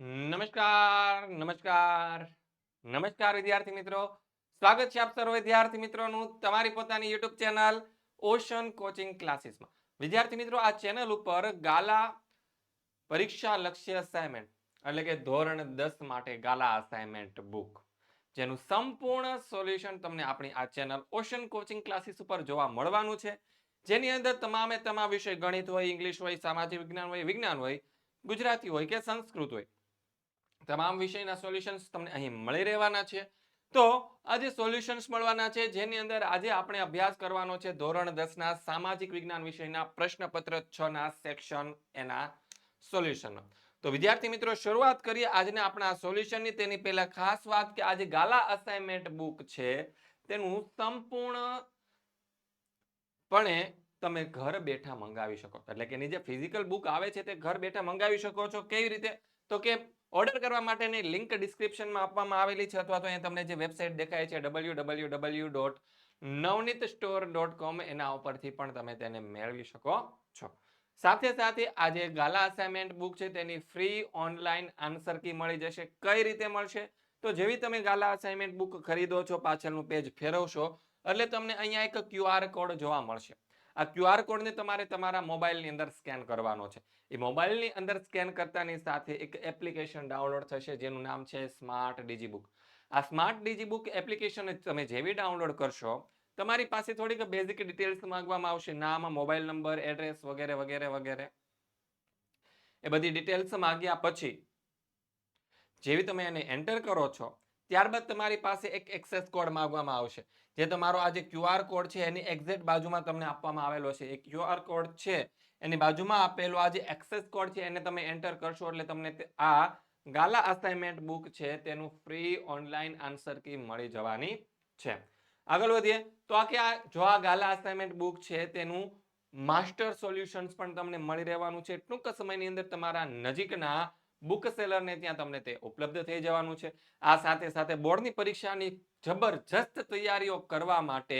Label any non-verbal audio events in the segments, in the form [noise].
નમસ્કાર નમસ્કાર. નમસ્કાર, વિદ્યાર્થી મિત્રો. સ્વાગત છે આપ સર્વ વિદ્યાર્થી મિત્રોનું તમારી પોતાની યુટ્યુબ ચેનલ ઓશન કોચિંગ ક્લાસીસમાં. વિદ્યાર્થી મિત્રો, આ ચેનલ ઉપર ગાલા પરીક્ષા લક્ષ્ય અસાઇનમેન્ટ એટલે કે ધોરણ દસ માટે ગાલા અસાઇનમેન્ટ બુક જેનું સંપૂર્ણ સોલ્યુશન તમને આપણી આ ચેનલ ઓશન કોચિંગ ક્લાસીસ ઉપર જોવા મળવાનું છે. જેની અંદર તમામે તમામ વિષય ગણિત હોય, ઇંગ્લિશ હોય, સામાજિક વિજ્ઞાન હોય વિજ્ઞાન હોય, ગુજરાતી હોય કે સંસ્કૃત હોય. તમામ વિષયના સોલ્યુશન્સ તમને અહીં મળી રહેવાના છે. તો આજે સોલ્યુશન્સ મળવાના છે, જેની અંદર આજે આપણે અભ્યાસ કરવાનો છે ધોરણ દસના સામાજિક વિજ્ઞાન વિષયના પ્રશ્નપત્ર છ ના સેક્શન એના સોલ્યુશન તો વિદ્યાર્થી મિત્રો, શરૂઆત કરીએ આજના આપણા સોલ્યુશનની તેની પહેલા ખાસ વાત કે આજે ગાલા અસાઇનમેન્ટ બુક છે, તેનું સંપૂર્ણ પણે તમે ઘર બેઠા મંગાવી શકો. એટલે કે એની જે ફિઝિકલ બુક આવે છે તે ઘર બેઠા મંગાવી શકો છો. કેવી રીતે? તો કે ઓર્ડર કરવા માટેની લિંક ડિસ્ક્રિપ્શનમાં આપવામાં આવેલી છે અથવા તો અહીંયા તમને જે વેબસાઇટ દેખાય છે W W W dot Navneet store dot com એના ઉપરથી પણ તમે તેને મેળવી શકો છો. સાથે સાથે આ જે ગાલા અસાઇનમેન્ટ બુક છે તેની ફ્રી ઓનલાઈન આન્સર કી મળી જશે. કઈ રીતે મળશે? તો જેવી તમે ગાલા અસાઇનમેન્ટ બુક ખરીદો છો, પાછળનું પેજ ફેરવશો, એટલે તમને અહીંયા એક ક્યુઆર કોડ જોવા મળશે. આ ક્યુઆર કોડને તમારે તમારા મોબાઈલની અંદર સ્કેન કરવાનો છે. એ મોબાઈલની અંદર સ્કેન કરતાની સાથે એક એપ્લિકેશન ડાઉનલોડ થશે, જેનું નામ છે સ્માર્ટ ડીજીબુક આ સ્માર્ટ ડીજીબુક એપ્લિકેશન તમે જેવી ડાઉનલોડ કરશો, તમારી પાસે થોડીક બેઝિક ડિટેલ્સ માંગવામાં આવશે. નામ, મોબાઈલ નંબર એડ્રેસ વગેરે વગેરે વગેરે. એ બધી ડિટેલ્સ માંગ્યા પછી, જેવી તમે એને એન્ટર કરો છો, ત્યારબાદ તમારી પાસે એક એક્સેસ કોડ માંગવામાં આવશે. જે તમારો આ જે ક્યુઆર કોડ છે, એની એક્ઝેક્ટ બાજુમાં તમને આપવામાં આવેલો છે. એ ક્યુઆર કોડ છે, એની બાજુમાં આપેલો આ જે એક્સેસ કોડ છે, એને તમે એન્ટર કરશો એટલે તમને આ ગાલા અસાઇનમેન્ટ બુક છે, તેનું ફ્રી ઓનલાઈન આન્સર કી મળી જવાની છે. આગળ વધીએ, તો આ કે આ જો આ ગાલા અસાઇનમેન્ટ બુક છે, તેનું માસ્ટર સોલ્યુશન્સ પણ તમને મળી રહેવાનું છે. ટૂંક સમયની અંદર તમારા નજીકના બુક સેલરને ત્યાં તમને તે ઉપલબ્ધ થઈ જવાનું છે. આ સાથે સાથે બોર્ડની પરીક્ષાની જબરજસ્ત તૈયારીઓ કરવા માટે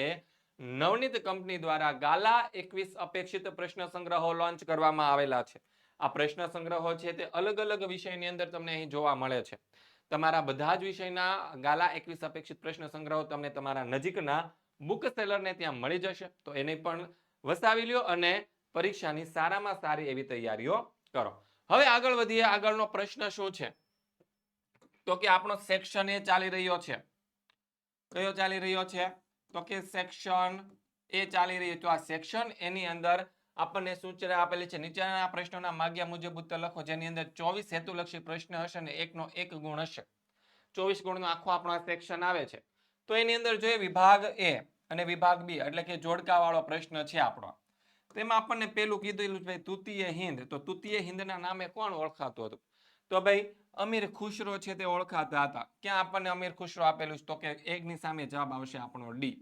નવનીત કંપની દ્વારા ગાલા એકવીસ અપેક્ષિત પ્રશ્ન સંગ્રહો લોન્ચ કરવામાં આવેલા છે. આ પ્રશ્ન સંગ્રહો છે તે અલગ અલગ વિષયની અંદર તમને અહીં જોવા મળે છે. તમારા બધા જ વિષયના ગાલા એકવીસ અપેક્ષિત પ્રશ્ન સંગ્રહો તમને તમારા નજીકના બુક સેલરને ત્યાં મળી જશે. તો એને પણ વસાવી લ્યો અને પરીક્ષાની સારામાં સારી એવી તૈયારીઓ કરો. હવે આગળ વધીએ, આગળનો પ્રશ્ન શું છે? તો કે આપણો સેક્શન એ ચાલી રહ્યો છે. કયો ચાલી રહ્યો છે? તો કે સેક્શન એ ચાલી રહ્યો તો આ સેક્શન એની અંદર આપણને સૂચના આપેલી છે? નીચેના પ્રશ્નોના માગ્યા મુજબ ઉત્તર લખો, જેની અંદર ચોવીસ હેતુલક્ષી પ્રશ્ન હશે અને એકનો એક ગુણ હશે. ચોવીસ ગુણનો આખો આપણો સેક્શન આવે છે. તો એની અંદર જોઈએ વિભાગ એ અને વિભાગ બી, એટલે કે જોડકા વાળો પ્રશ્ન છે આપણો. તેમાં આપણને પેલું કીધેલું ભાઈ, તૃતીય હિન્દ તો તૃતીય હિન્દના નામે કોણ ઓળખાતું હતું? તો ભાઈ, અમીર ખુશરો છે તે ઓળખાતા હતા. ક્યાં આપણને અમીર ખુશરો આપેલું છે? તો કે એકની સામે જવાબ આવશે આપણો ડી.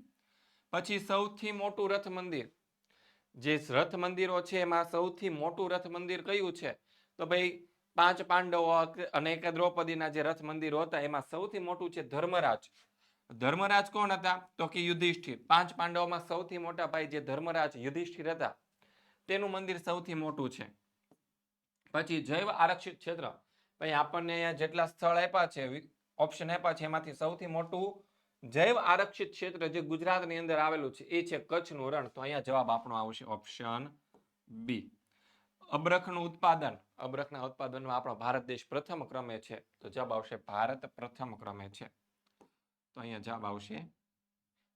પછી સૌથી મોટું રથ મંદિર જે રથ મંદિરો છે એમાં સૌથી મોટું રથ મંદિર કયું છે? તો ભાઈ, પાંચ પાંડવો અને એક દ્રૌપદીના જે રથ મંદિરો હતા, એમાં સૌથી મોટું છે ધર્મરાજ. ધર્મરાજ કોણ હતા? તો કે યુધિષ્ઠિર. પાંચ પાંડવોમાં સૌથી મોટા ભાઈ જે ધર્મરાજ યુધિષ્ઠિર હતા તેનું મંદિર સૌથી મોટું છે. પછી જૈવ આરક્ષિત ક્ષેત્ર. ભાઈ, આપણને અહીંયા જેટલા સ્થળ આપ્યા છે ઓપ્શન આપ્યા છે, એમાંથી સૌથી મોટું જૈવ આરક્ષિત ક્ષેત્ર જે ગુજરાતની અંદર આવેલું છે, એ છે કચ્છનું રણ. તો અહીંયા જવાબ આપણો આવશે ઓપ્શન બી અબરખનું ઉત્પાદન. અબરખના ઉત્પાદનમાં આપણો ભારત દેશ પ્રથમ ક્રમે છે. તો જવાબ આવશે ભારત પ્રથમ ક્રમે છે. તો અહીંયા જવાબ આવશે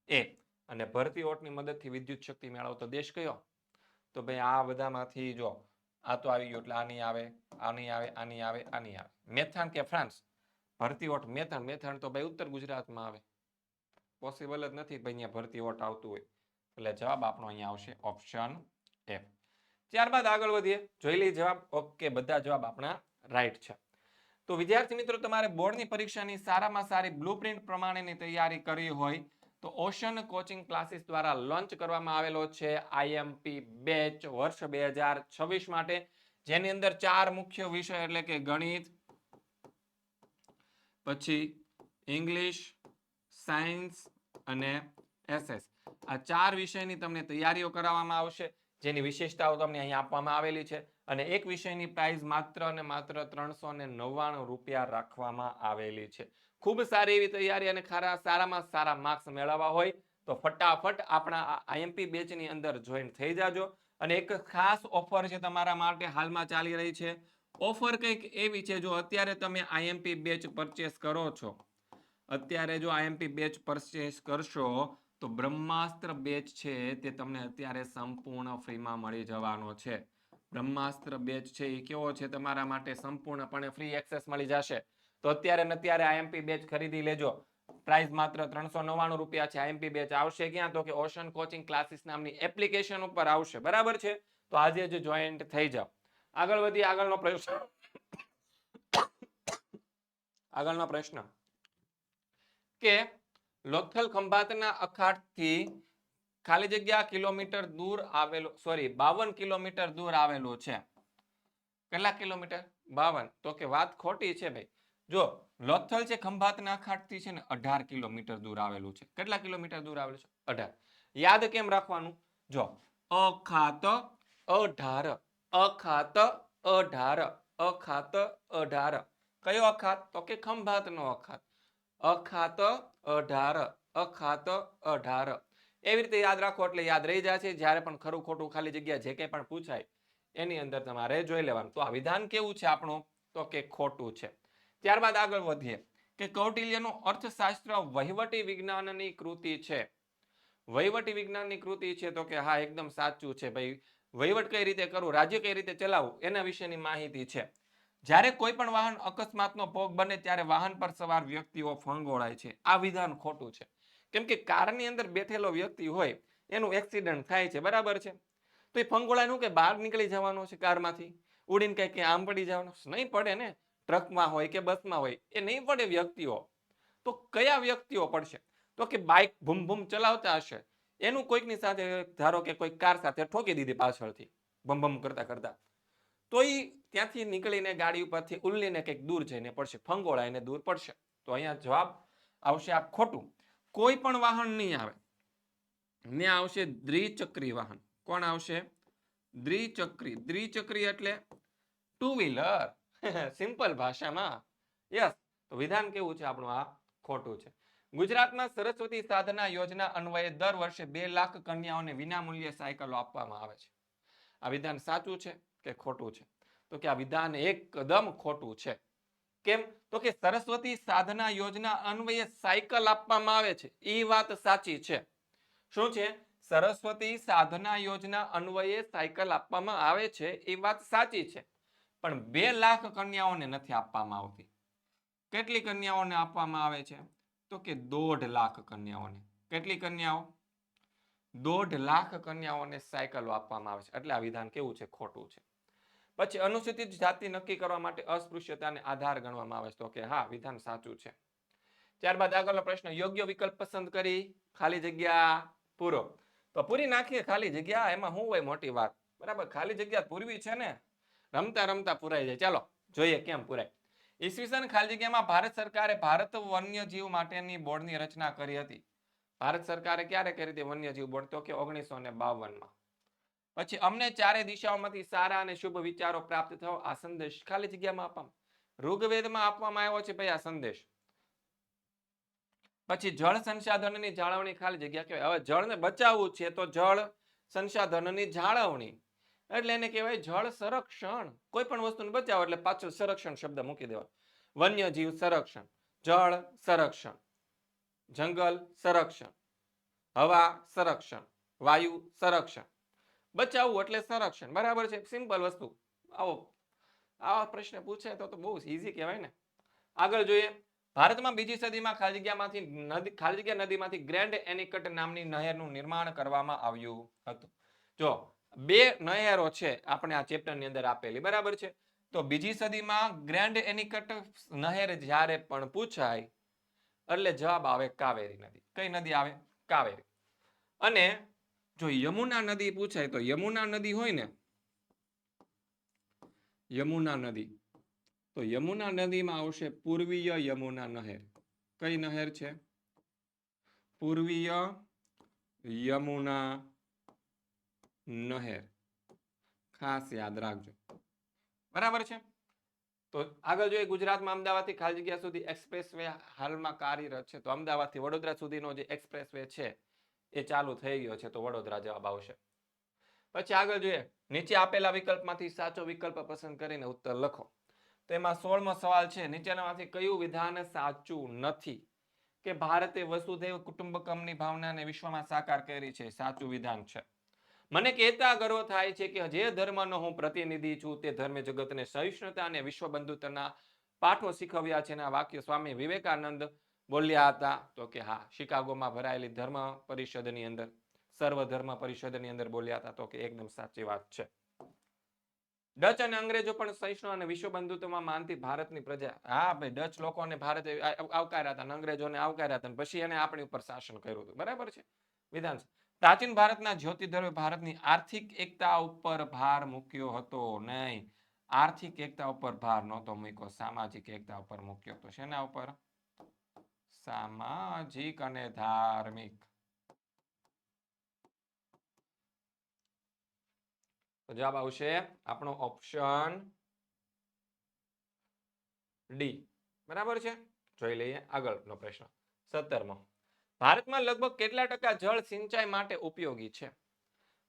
એ અને ભરતી ઓટની મદદથી વિદ્યુત શક્તિ મેળવતો દેશ કયો? તો ભાઈ આ બધામાંથી જો, આ તો આવી ગયું એટલે આની આવે આની આવે આની આવે આની આવે. મેથાણ કે ફ્રાન્સ? ભરતી ઓટ મેથાણ મેથાણ તો ભાઈ ઉત્તર ગુજરાતમાં આવે. પોસિબલ જ નથી ભાઈ અહીંયા ભરતી ઓટ આવતું હોય. એટલે જવાબ આપણો અહીંયા આવશે ઓપ્શન એફ ત્યારબાદ આગળ વધીએ. જોઈ લઈએ જવાબ. ઓકે બધા જવાબ આપણા રાઈટ છે. તો વિદ્યાર્થી મિત્રો, તમારે બોર્ડની પરીક્ષાની સારામાં સારી બ્લુપ્રિન્ટ પ્રમાણેની તૈયારી કરવી હોય તો ઓશન કોચિંગ ક્લાસીસ દ્વારા લોન્ચ કરવામાં આવેલો છે આઈએમપી બેચ વર્ષ બે હજાર છવ્વીસ માટે. જેની અંદર ચાર મુખ્ય વિષય એટલે કે ગણિત, પછી ઇંગ્લિશ, સાયન્સ અને એસએસ. આ ચાર વિષયની તમને તૈયારીઓ કરાવવામાં આવશે, જેની વિશેષતાઓ તમને અહીંયા આપવામાં આવેલી છે. અને એક વિષયની પ્રાઇસ માત્ર અને માત્ર ત્રણસો ને નવ્વાણું રૂપિયા રાખવામાં આવેલી છે. ખૂબ સારી એવી તૈયારી અને ખારા, સારામાં સારા માર્ક્સ મેળવવા હોય તો ફટાફટ આપણા આઈએમપી બેચની અંદર જોઈન થઈ જાજો. અને એક ખાસ ઓફર છે તમારા માટે હાલમાં ચાલી રહી છે. ઓફર કંઈક એવી છે, જો અત્યારે તમે આઈએમપી બેચ પરચેસ કરો છો. અત્યારે જો આઈએમપી બેચ પરચેસ કરશો તો બ્રહ્માસ્ત્ર બેચ છે તે તમને અત્યારે સંપૂર્ણ ફ્રીમાં મળી જવાનો છે. બ્રહ્માસ્ત્ર બેચ છે એ કેવો છે? તમારા માટે સંપૂર્ણપણે ફ્રી એક્સેસ મળી જશે. તો અત્યારે ને અત્યારે આઈએમપી બેચ ખરીદી લેજો. પ્રાઇસ માત્ર ત્રણસો નવ્વાણું રૂપિયા છે. આઈએમપી બેચ આવશે ક્યાં? તો કે ઓશન કોચિંગ ક્લાસીસ નામની એપ્લિકેશન ઉપર આવશે. બરાબર છે? તો આજે જ જોઈન્ટ થઈ જાઓ. આગળ વધી, આગળનો પ્રશ્ન. આગળનો પ્રશ્ન. કે લોથલ ખંભાતના અખાતથી ખાલી જગ્યા કિલોમીટર દૂર આવેલો સોરી બાવન કિલોમીટર દૂર આવેલું છે. કેટલા કિલોમીટર? બાવન. તો કે વાત ખોટી છે ભાઈ. જો લોથલ છે ખંભાતના અખાતથી છે ને અઢાર કિલોમીટર દૂર આવેલું છે. કેટલા કિલોમીટર દૂર આવેલું છે? અઢાર. યાદ કેમ રાખવાનું? જો, અખાત, અઢાર અખાત અઢાર અખાત, અઢાર. કયો અખાત? તો કે ખંભાતનો અખાત. અખાત, અઢાર અખાત, અઢાર. એવી રીતે યાદ રાખો એટલે યાદ રહી જશે જ્યારે પણ ખરું ખોટું ખાલી જગ્યા જે કંઈ પણ પૂછાય, એની અંદર તમારે જોઈ લેવાનું. તો આ વિધાન કેવું છે આપણું? તો કે ખોટું છે. ત્યારબાદ આગળ વધીએ કે કૌટિલ્યનું અર્થશાસ્ત્ર વહીવટી વિજ્ઞાનની કૃતિ છે. વહીવટી વિજ્ઞાનની કૃતિ છે તો કે હા, એકદમ સાચું છે ભાઈ. વહીવટ કઈ રીતે કરવું રાજ્ય કઈ રીતે ચલાવવું એના વિશેની માહિતી છે. જ્યારે કોઈ પણ વાહન અકસ્માતનો ભોગ બને ત્યારે વાહન પર સવાર વ્યક્તિઓ ફંગોળાય છે. આ વિધાન ખોટું છે. કેમ કે કારની અંદર બેઠેલો વ્યક્તિ હોય, એનું એક્સિડન્ટ થાય છે, બરાબર છે? તો એ ફંગોળાનું કે બહાર નીકળી જવાનો છે કારમાંથી? ઉડીને કઈ કે આમ પડી જવાનો? નહીં પડે ને? ટ્રકમાં હોય કે બસમાં હોય, એ નહીં પડે વ્યક્તિઓ. તો કયા વ્યક્તિઓ પડશે? તો કે બાઇક ભૂમ ભૂમ ચલાવતા હશે. એનું કોઈકની સાથે, ધારો કે કોઈ કાર સાથે ઠોકી દીધી પાછળથી, ભમ ભમ કરતા કરતા. તો એ ત્યાંથી નીકળીને ગાડી ઉપરથી ઉલ્લીને કંઈક દૂર જઈને પડશે, ફંગોળાઈને દૂર પડશે. તો અહીંયા જવાબ આવશે આ ખોટું. કોઈ પણ વાહન નહીં આવે. ને આવશે દ્વિચક્રી વાહન. કોણ આવશે? દ્વિચક્રી. દ્વિચક્રી એટલે ટુ વ્હીલર. [laughs] સિમ્પલ ભાષામાં. યસ તો વિધાન કેવું છે? આપણું આ ખોટું છે. ગુજરાતમાં સરસ્વતી સાધના યોજના અન્વયે દર વર્ષે બે લાખ કન્યાઓને વિનામૂલ્યે સાયકલો આપવામાં આવે છે. આ વિધાન સાચું છે કે ખોટું છે? તો કે આ વિધાન એકદમ ખોટું છે. કેમ? તો કે સરસ્વતી સાધના યોજના અન્વયે સાયકલ આપવામાં આવે છે. એ વાત સાચી છે. શું છે? સરસ્વતી સાધના યોજના અન્વયે સાયકલ આપવામાં આવે છે. એ વાત સાચી છે. પણ બે લાખ કન્યાઓને નથી આપવામાં આવતી. કેટલી કન્યાઓને આપવામાં આવે છે? તો કે દોઢ લાખ કન્યાઓને. કેટલી કન્યાઓ? દોઢ લાખ કન્યાઓને સાયકલો આપવામાં આવે છે. એટલે આ વિધાન કેવું છે? ખોટું છે. પછી અનુસૂચિત જાતિ નક્કી કરવા માટે અસ્પૃશ્યતાને આધાર ગણવામાં આવે છે. તો કે હા, વિધાન સાચું છે. ત્યારબાદ આગળનો પ્રશ્ન, યોગ્ય વિકલ્પ પસંદ કરી, ખાલી જગ્યા પૂરો. તો પૂરી નાખીએ ખાલી જગ્યા, એમાં શું હોય મોટી વાત? બરાબર, ખાલી જગ્યા પૂરવી છે ને? રમતા રમતા પુરાઈ જાય. ચાલો, જોઈએ કેમ પુરાય. ઈસવીસન ખાલી જગ્યામાં ભારત સરકારે ભારત વન્યજીવ માટેની બોર્ડની રચના કરી હતી. ભારત સરકારે ક્યારે કરી હતી? વન્યજીવ બોર્ડ તો કે ઓગણીસો ને બાવનમાં. પછી અમને ચારે દિશાઓમાંથી સારા અને શુભ વિચારો પ્રાપ્ત થયો. આ સંદેશ ખાલી જગ્યામાં આપવામાં. ઋગ્વેદમાં આપવામાં આવ્યો છે ભાઈ આ સંદેશ. પછી જળ સંસાધનની જાળવણી ખાલી જગ્યા કહેવાય. હવે જળને બચાવવું છે તો જળ સંસાધનની જાળવણી. એટલે એને કહેવાય જળ સંરક્ષણ. કોઈ પણ વસ્તુને બચાવો એટલે પાછળ સંરક્ષણ શબ્દ મૂકી દેવાનો. વન્યજીવ સંરક્ષણ. જળ સંરક્ષણ. જંગલ સંરક્ષણ. હવા સંરક્ષણ. વાયુ સંરક્ષણ. બચાવવું એટલે સંરક્ષણ. બરાબર છે? સિમ્પલ વસ્તુ. આવો. આવા પ્રશ્ન પૂછે તો બહુ ઈઝી કહેવાય ને. આગળ જોઈએ. ભારતમાં બીજી સદીમાં ખાલી જગ્યામાંથી નદી, ખાલી નદીમાંથી ગ્રેન્ડ એનિકટ નામની નહેરનું નિર્માણ કરવામાં આવ્યું હતું. જો બે નહેરો છે, આપણે આ ચેપ્ટરની અંદર આપેલી, બરાબર છે? તો બીજી સદીમાં ગ્રેન્ડ એનિકટ નહેર જ્યારે પણ પૂછાય, એટલે જવાબ આવે કાવેરી નદી. કઈ નદી આવે? કાવેરી. અને જો યમુના નદી પૂછાય, તો યમુના નદી હોય ને, યમુના નદી, તો યમુના નદીમાં આવશે પૂર્વીય યમુના નહેર. કઈ નહેર છે? પૂર્વીય યમુના નહેર. ખાસ યાદ રાખજો. બરાબર છે? તો આગળ જોઈએ ગુજરાતમાં અમદાવાદથી ખાલી જગ્યા સુધી એક્સપ્રેસ વે હાલમાં કાર્યરત છે. તો અમદાવાદથી વડોદરા સુધીનો જે એક્સપ્રેસ વે છે, એ ચાલુ થઈ ગયો છે. તો વડોદરા જવાબ આવશે. પછી આગળ જોઈએ. નીચે આપેલા વિકલ્પમાંથી સાચો વિકલ્પ પસંદ કરીને ઉત્તર લખો. તેમાં સોળમો સવાલ છે. નીચેનામાંથી કયું વિધાન સાચું નથી? કે ભારતે વસુધૈવ કુટુંબકમની ભાવનાને વિશ્વમાં સાકાર કરી છે? સાચું વિધાન છે. મને કહેતા ગર્વ થાય છે કે જે ધર્મનો હું પ્રતિનિધિ છું તે ધર્મ જગતને સહિષ્ણુતા અને વિશ્વ બંધુતાના પાઠો શીખવ્યા છે આ વાક્ય સ્વામી વિવેકાનંદ બોલ્યા હતા. તો કે હા, શિકાગોમાં ભરાયેલી ધર્મ પરિષદની અંદર સર્વધર્મ પરિષદની અંદર બોલ્યા હતા. તો કે એકદમ સાચી વાત છે. ડચ અને અંગ્રેજો પણ સહિષ્ણુ અને વિશ્વ બંધુત્વમાં માનતી ભારતની પ્રજા. હા ભાઈ, ડચ લોકોને ભારતે આવકાર્યા હતા અંગ્રેજોને આવકાર્યા હતા પછી એને આપણી ઉપર શાસન કર્યું હતું. બરાબર છે? વિધાન. પ્રાચીન ભારતના જ્યોતિધર્મે ભારતની આર્થિક એકતા ઉપર ભાર મૂક્યો હતો નહીં. આર્થિક એકતા ઉપર ભાર નહોતો મૂક્યો, સામાજિક એકતા ઉપર મૂક્યો હતો શેના ઉપર? સામાજિક અને ધાર્મિક. જવાબ આવશે આપણો ઓપ્શન ડી. બરાબર છે? જોઈ લઈએ આગળનો પ્રશ્ન. સત્તરમો. ભારતમાં લગભગ કેટલા ટકા જળ સિંચાઈ માટે ઉપયોગી છે?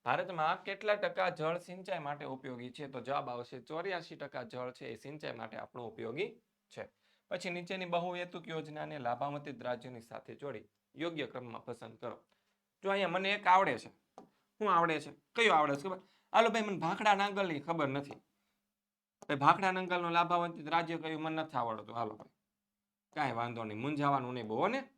ભારતમાં કેટલા ટકા જળ સિંચાઈ માટે ઉપયોગી છે? તો જવાબ આવશે ચોર્યાસી ટકા જળ છે એ સિંચાઈ માટે આપણું ઉપયોગી છે. પછી નીચેની બહુહેતુક યોજનાને લાભાન્વિત રાજ્યોની સાથે જોડી યોગ્ય ક્રમમાં પસંદ કરો. જો અહીંયા મને એક આવડે છે. શું આવડે છે? કયું આવડે છે ખબર? હાલો ભાઈ, મને ભાખડા નાંગલની ખબર નથી. ભાઈ, ભાખડા નાંગલનો લાભાવંતિત રાજ્ય કયું? મને નથી આવડતું. હાલો ભાઈ. કાંઈ વાંધો નહીં. મૂંઝાવાનું નહીં બહુ ને?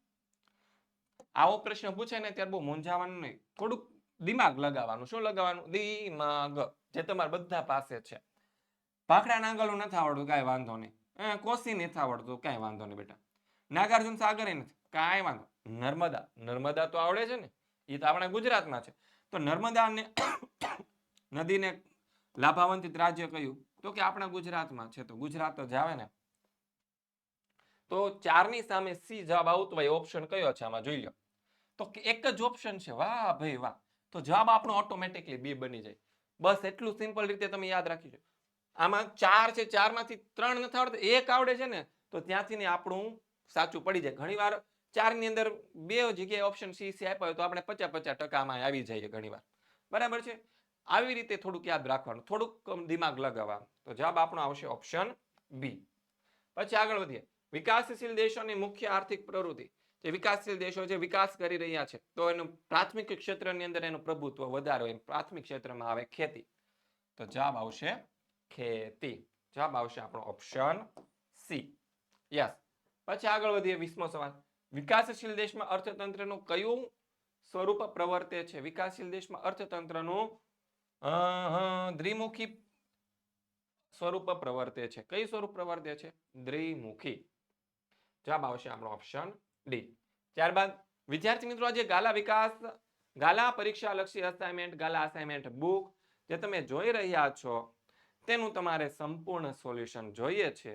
આવો પ્રશ્ન પૂછે ને ત્યારે બહુ મૂંઝાવાનું નહીં. થોડુંક દિમાગ લગાવવાનું. શું લગાવવાનું? દિમાગ. જે તમારા બધા પાસે છે. ભાખડા નાંગલો નથી આવડતું, કાંઈ વાંધો નહીં. એ કોસી નથી આવડતું, કાંઈ વાંધો નહીં બેટા. નાગાર્જુન સાગર નથી, કાંઈ વાંધો નર્મદા. નર્મદા તો આવડે છે ને. એ તો આપણા ગુજરાતમાં છે. તો નર્મદાને [coughs] નદીને લાભાવંતિત રાજ્ય કયું? તો કે આપણા ગુજરાતમાં છે. તો ગુજરાત જ આવે ને. તો ચારની સામે સી જવાબ આવતો હોય ઓપ્શન કયો છે આમાં? જોઈ લો તો એક જ ઓપ્શન છે. વાહ ભાઈ વાહ. તો જવાબ આપણો ઓટોમેટિકલી બી બની જાય. બસ એટલું સિમ્પલ રીતે તમે યાદ રાખીજો. આમાં ચાર છે, ચારમાંથી ત્રણ નથી આવડતું. એક આવડે છે ને, તો ત્યાંથી ને આપણું સાચું પડી જાય. ઘણીવાર ચારની અંદર બે જગ્યાએ ઓપ્શન સી સી આપ્યો તો આપણે પચાસ પચાસ ટકામાં આવી જઈએ ઘણીવાર. બરાબર છે? આવી રીતે થોડુંક યાદ રાખવાનું. થોડુંક દિમાગ લગાવવાનું. તો જવાબ આપણો આવશે ઓપ્શન બી પછી આગળ વધીએ. વિકાસશીલ દેશોની મુખ્ય આર્થિક પ્રવૃત્તિ. જે વિકાસશીલ દેશો જે વિકાસ કરી રહ્યા છે, તો એનું પ્રાથમિક ક્ષેત્રની અંદર એનું પ્રભુત્વ વધારો એમ પ્રાથમિક ક્ષેત્રમાં આવે ખેતી. તો જવાબ આવશે ખેતી. જવાબ આવશે આપણો ઓપ્શન સી યસ પછી આગળ વધીએ વીસમો સવાલ. વિકાસશીલ દેશમાં અર્થતંત્રનું કયું સ્વરૂપ પ્રવર્તે છે? વિકાસશીલ દેશમાં અર્થતંત્રનું દ્વિમુખી સ્વરૂપ પ્રવર્તે છે. કઈ સ્વરૂપ પ્રવર્તે છે? દ્વિમુખી. જવાબ આવશે આપણો ઓપ્શન ડી. ત્યારબાદ, વિદ્યાર્થી મિત્રો, આજે ગાલા વિકાસ, ગાલા પરીક્ષા લક્ષી અસાઇનમેન્ટ ગાલા અસાઇનમેન્ટ બુક જે તમે જોઈ રહ્યા છો, તેનું તમારે સંપૂર્ણ સોલ્યુશન જોઈએ છે.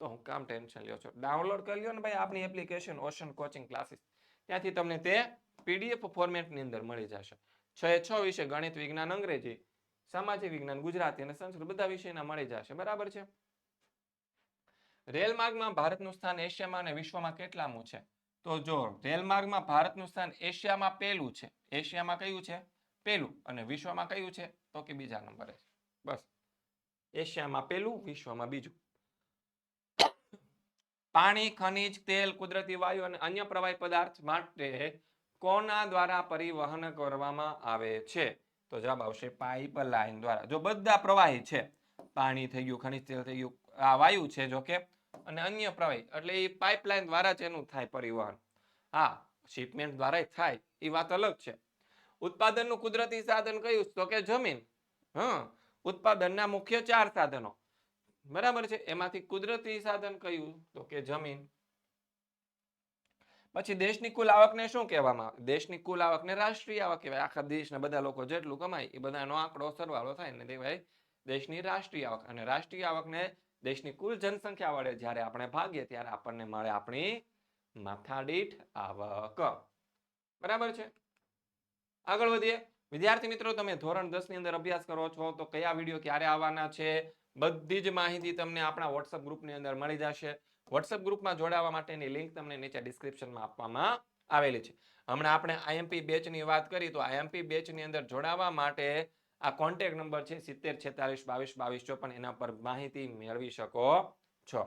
તો હું કામ ટેન્શન લ્યો છો. ડાઉનલોડ કરી લ્યો ને ભાઈ આપની એપ્લિકેશન ઓશન કોચિંગ ક્લાસીસ ત્યાંથી તમને તે પીડીએફ ફોર્મેટની અંદર મળી જશે. છ એ છ વિષય, ગણિત, વિજ્ઞાન, અંગ્રેજી, સામાજિક વિજ્ઞાન, ગુજરાતી અને સંસ્કૃત, બધા વિષયના મળી જશે. બરાબર છે? રેલ માર્ગમાં ભારતનું સ્થાન એશિયામાં અને વિશ્વમાં કેટલામું છે? તો જો રેલ માર્ગમાં ભારતનું સ્થાન એશિયામાં પહેલું છે, એશિયામાં કયું છે? પહેલું અને વિશ્વમાં કયું છે? તો કે બીજા નંબરે બસ. એશિયામાં પહેલું, વિશ્વમાં બીજું. પાણી, ખનિજ, તેલ, કુદરતી વાયુ અને અન્ય પ્રવાહી પદાર્થ માટે કોના દ્વારા પરિવહન કરવામાં આવે છે? તો જવાબ આવશે પાઇપલાઇન દ્વારા. જો બધા પ્રવાહી છે, પાણી થઈ ગયું, ખનિજ, તેલ થઈ ગયું આ વાયુ છે જો અને અન્ય પ્રવાહી, એટલે એ પાઇપલાઇન દ્વારા જ એનું થાય પરિવહન. હા, શિપમેન્ટ દ્વારા થાય એ વાત અલગ છે. ઉત્પાદનનું કુદરતી સાધન કયું? તો કે જમીન. હા, ઉત્પાદનના મુખ્ય ચાર સાધનો. બરાબર છે? એમાંથી કુદરતી સાધન કયું? તો કે જમીન. પછી દેશની કુલ આવકને શું કહેવામાં આવે? દેશની કુલ આવકને રાષ્ટ્રીય આવક કહેવાય. આખા દેશના બધા લોકો જેટલું કમાય એ બધાનો આંકડો સરવાળો થાય ને દેશની રાષ્ટ્રીય આવક. અને રાષ્ટ્રીય આવકને દેશની કુલ જનસંખ્યા વડે જ્યારે આપણે ભાગીએ ત્યારે આપણને મળે આપણી માથાદીઠ આવક. બરાબર છે? આગળ વધીએ. વિદ્યાર્થી મિત્રો, તમે ધોરણ દસની અંદર અભ્યાસ કરો છો, તો કયા વીડિયો ક્યારે આવવાના છે? બધી જ માહિતી તમને આપણા વોટ્સઅપ ગ્રુપની અંદર મળી જશે. વોટ્સઅપ ગ્રુપમાં જોડાવા માટેની લિંક તમને નીચે ડિસ્ક્રિપ્શનમાં આપવામાં આવેલી છે. હમણાં આપણે આઈએમપી બેચની વાત કરી, તો આઈએમપી બેચની અંદર જોડાવા માટે આ કોન્ટેક્ટ નંબર છે સિત્તેર છેતાલીસ બાવીસ બાવીસ, ચોપન, એના પર માહિતી મેળવી શકો છો.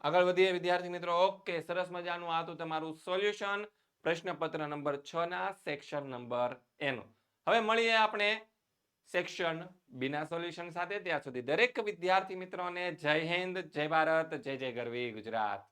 આગળ વધીએ વિદ્યાર્થી મિત્રો. ઓકે, સરસ મજાનું. આ તમારું સોલ્યુશન પ્રશ્નપત્ર નંબર છ ના સેક્શન નંબર એનું હવે મળીએ આપણે સેક્શન બીના સોલ્યુશન સાથે. ત્યાં સુધી દરેક વિદ્યાર્થી મિત્રોને જય હિન્દ, જય ભારત, જય જય ગરવી, ગુજરાત.